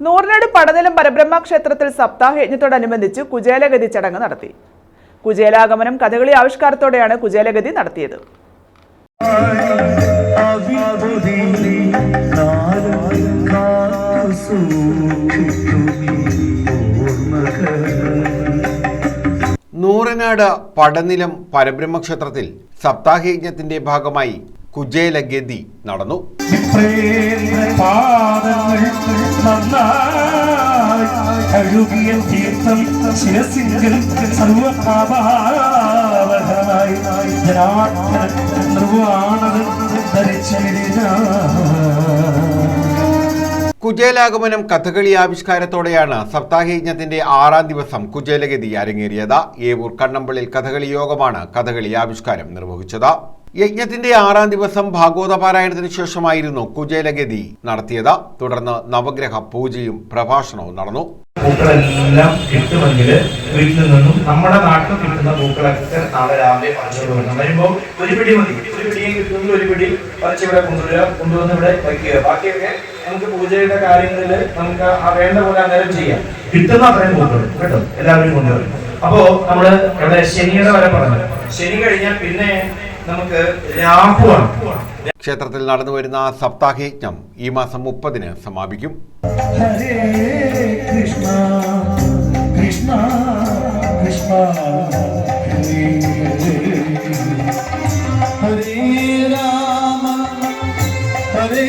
നൂറിനാട് പടനിലം പരബ്രഹ്മ ക്ഷേത്രത്തിൽ സപ്താഹയജ്ഞത്തോടനുബന്ധിച്ച് കുചേലഗതി ചടങ്ങ് നടത്തി. കുചേലാഗമനം കഥകളി ആവിഷ്കാരത്തോടെയാണ് കുചേലഗതി നടത്തിയത്. നൂറനാട് പടനിലം പരബ്രഹ്മക്ഷേത്രത്തിൽ സപ്താഹയജ്ഞത്തിന്റെ ഭാഗമായി കുജേലഗതി നടന്നു. കുജേലാഗമനം കഥകളി ആവിഷ്കാരത്തോടെയാണ് സപ്താഹയജ്ഞത്തിന്റെ ആറാം ദിവസം കുജേലഗതി അരങ്ങേറിയത്. ഏവൂർ കണ്ണമ്പളിൽ കഥകളി യോഗമാണ് കഥകളി ആവിഷ്കാരം നിർവഹിച്ചത്. യജ്ഞത്തിന്റെ ആറാം ദിവസം ഭാഗവത പാരായണത്തിന് ശേഷമായിരുന്നു കുജലഗതി നടത്തിയത്. തുടർന്ന് നവഗ്രഹ പൂജയും പ്രഭാഷണവും നടന്നു. പൂക്കളെല്ലാം കിട്ടുമെങ്കിൽ വീട്ടിൽ നിന്നും നമ്മുടെ നാട്ടിൽ കിട്ടുന്ന പൂക്കളൊക്കെ നാളെ രാവിലെ പറിച്ചുകൊണ്ട് വരണം. വരുമ്പോൾ ഒരു പിടി മതി. ഒരു പിടിയും കിട്ടുമെങ്കിൽ ഒരു പിടി പറിച്ച് ഇവിടെ കൊണ്ടുവരിക. കൊണ്ടുവന്ന് ഇവിടെ വയ്ക്കുക. ബാക്കിയൊക്കെ നമുക്ക് പൂജയുടെ കാര്യങ്ങളിൽ നമുക്ക് ആ വേണ്ട പോലെ അന്നേരം ചെയ്യാം. കിട്ടുന്ന അത്രയും പൂക്കൾ കേട്ടോ? എല്ലാവരും കൊണ്ടുവരും. അപ്പോ നമ്മൾ ഇവിടെ ശനിയുടെ വരെ പറഞ്ഞു ശനി കഴിഞ്ഞാൽ പിന്നെ നമുക്ക് രാഹുവാണ് ക്ഷേത്രത്തിൽ നടന്നുവരുന്ന സപ്താഹയജ്ഞം ഈ മാസം മുപ്പതിന് സമാപിക്കും. Hare Krishna Krishna Krishna Hare Hare Rama Hare